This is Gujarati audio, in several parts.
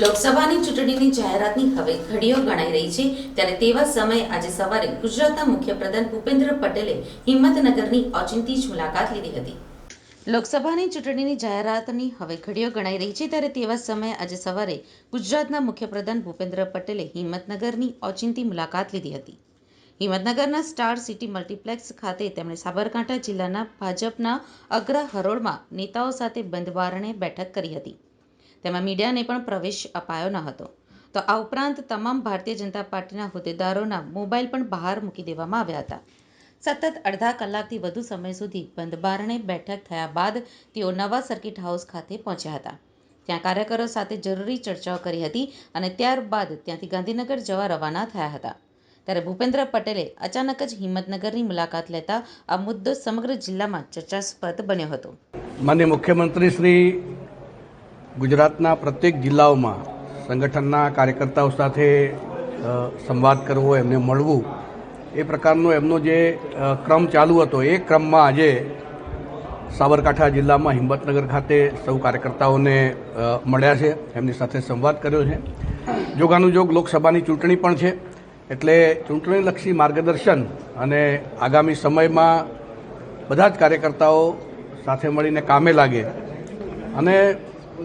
લોકસભાની ચૂંટણીની જાહેરાતની હવે ઘડીઓ ગણાઈ રહી છે. ત્યારે તેવા સમયે આજે સવારે ગુજરાતના મુખ્યપ્રધાન ભૂપેન્દ્ર પટેલે હિંમતનગરની ઓચિંતી જ મુલાકાત લીધી હતી. લોકસભાની ચૂંટણીની જાહેરાતની હવે ઘડીઓ ગણાઈ રહી છે. ત્યારે તેવા સમયે આજે સવારે ગુજરાતના મુખ્યપ્રધાન ભૂપેન્દ્ર પટેલે હિંમતનગરની ઓચિંતી મુલાકાત લીધી હતી. હિંમતનગરના સ્ટાર સિટી મલ્ટીપ્લેક્સ ખાતે તેમણે સાબરકાંઠા જિલ્લાના ભાજપના અગ્ર હરોળમાં નેતાઓ સાથે બંધબારણે બેઠક કરી હતી. તેમાં મીડિયાને પણ પ્રવેશ અપાયો ન હતો. તો આ ઉપરાંત તમામ ભારતીય જનતા પાર્ટીના હોદ્દેદારોના મોબાઈલ પણ બહાર મૂકી દેવામાં આવ્યા હતા. સતત અડધા કલાકથી વધુ સમય સુધી બંધબારણે બેઠક થયા બાદ તેઓ નવા સર્કિટ હાઉસ ખાતે પહોંચ્યા હતા. ત્યાં કાર્યકરો સાથે જરૂરી ચર્ચાઓ કરી હતી અને ત્યારબાદ ત્યાંથી ગાંધીનગર જવા રવાના થયા હતા. ત્યારે ભૂપેન્દ્ર પટેલે અચાનક જ હિંમતનગરની મુલાકાત લેતા આ મુદ્દો સમગ્ર જિલ્લામાં ચર્ચાસ્પદ બન્યો હતો. માન્ય મુખ્યમંત્રી શ્રી ગુજરાતના પ્રત્યેક જિલ્લાઓમાં સંગઠનના કાર્યકર્તાઓ સાથે સંવાદ કરવો, એમને મળવું, એ પ્રકારનો એમનો જે ક્રમ ચાલુ હતો, એ ક્રમમાં આજે સાબરકાંઠા જિલ્લામાં હિંમતનગર ખાતે સૌ કાર્યકર્તાઓને મળ્યા છે, એમની સાથે સંવાદ કર્યો છે. જોગાનુજોગ લોકસભાની ચૂંટણી પણ છે, એટલે ચૂંટણીલક્ષી માર્ગદર્શન અને આગામી સમયમાં બધા જ કાર્યકર્તાઓ સાથે મળીને કામે લાગે. અને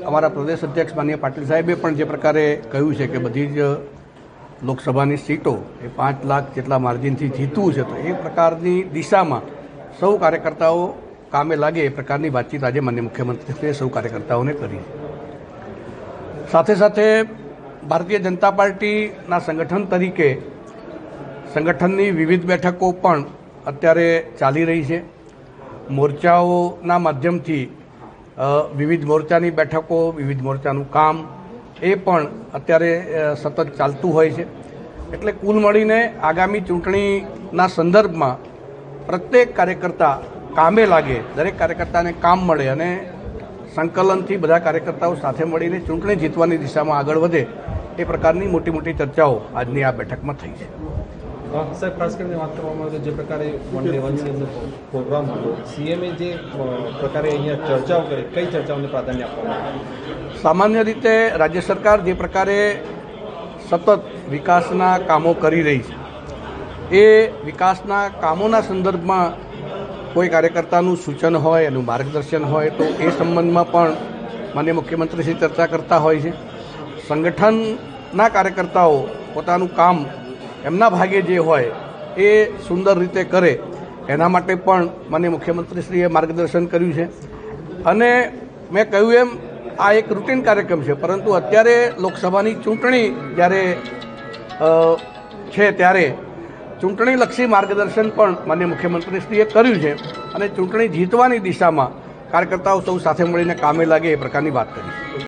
અમારા પ્રદેશ અધ્યક્ષ માનીય પાટીલ સાહેબે પણ જે પ્રકારે કહ્યું છે કે બધી જ લોકસભાની સીટો એ પાંચ લાખ જેટલા માર્જિનથી જીતવું છે, તો એ પ્રકારની દિશામાં સૌ કાર્યકર્તાઓ કામે લાગે એ પ્રકારની વાતચીત આજે માન્ય મુખ્યમંત્રીશ્રીએ સૌ કાર્યકર્તાઓને કરી સાથે સાથે ભારતીય જનતા પાર્ટીના સંગઠન તરીકે સંગઠનની વિવિધ બેઠકો પણ અત્યારે ચાલી રહી છે. મોરચાઓના માધ્યમથી વિવિધ મોરચાની બેઠકો, વિવિધ મોરચાનું કામ, એ પણ અત્યારે સતત ચાલતું હોય છે. એટલે કુલ મળીને આગામી ચૂંટણીના સંદર્ભમાં પ્રત્યેક કાર્યકર્તા કામે લાગે, દરેક કાર્યકર્તાને કામ મળે અને સંકલનથી બધા કાર્યકર્તાઓ સાથે મળીને ચૂંટણી જીતવાની દિશામાં આગળ વધે, એ પ્રકારની મોટી મોટી ચર્ચાઓ આજની આ બેઠકમાં થઈ છે. સાહેબ, ખાસ કરીને વાત કરવામાં આવે તો જે પ્રકારે વન ડે વન સીએમનો પ્રોગ્રામ હતો સીએમએ જે પ્રકારે અહીંયા ચર્ચાઓ કરી, કઈ ચર્ચાઓને પ્રાધાન્ય આપવામાં આવે? સામાન્ય રીતે રાજ્ય સરકાર જે પ્રકારે સતત વિકાસના કામો કરી રહી છે, એ વિકાસના કામોના સંદર્ભમાં કોઈ કાર્યકર્તાનું સૂચન હોય, એનું માર્ગદર્શન હોય, તો એ સંબંધમાં પણ માન્ય મુખ્યમંત્રીશ્રી ચર્ચા કરતા હોય છે. સંગઠનના કાર્યકર્તાઓ પોતાનું કામ એમના ભાગે જે હોય એ સુંદર રીતે કરે, એના માટે પણ મને મુખ્યમંત્રીશ્રીએ માર્ગદર્શન કર્યું છે. અને મેં કહ્યું એમ, આ એક રૂટીન કાર્યક્રમ છે, પરંતુ અત્યારે લોકસભાની ચૂંટણી જ્યારે છે ત્યારે ચૂંટણીલક્ષી માર્ગદર્શન પણ માન્ય મુખ્યમંત્રીશ્રીએ કર્યું છે અને ચૂંટણી જીતવાની દિશામાં કાર્યકર્તાઓ સૌ સાથે મળીને કામે લાગે એ પ્રકારની વાત કરી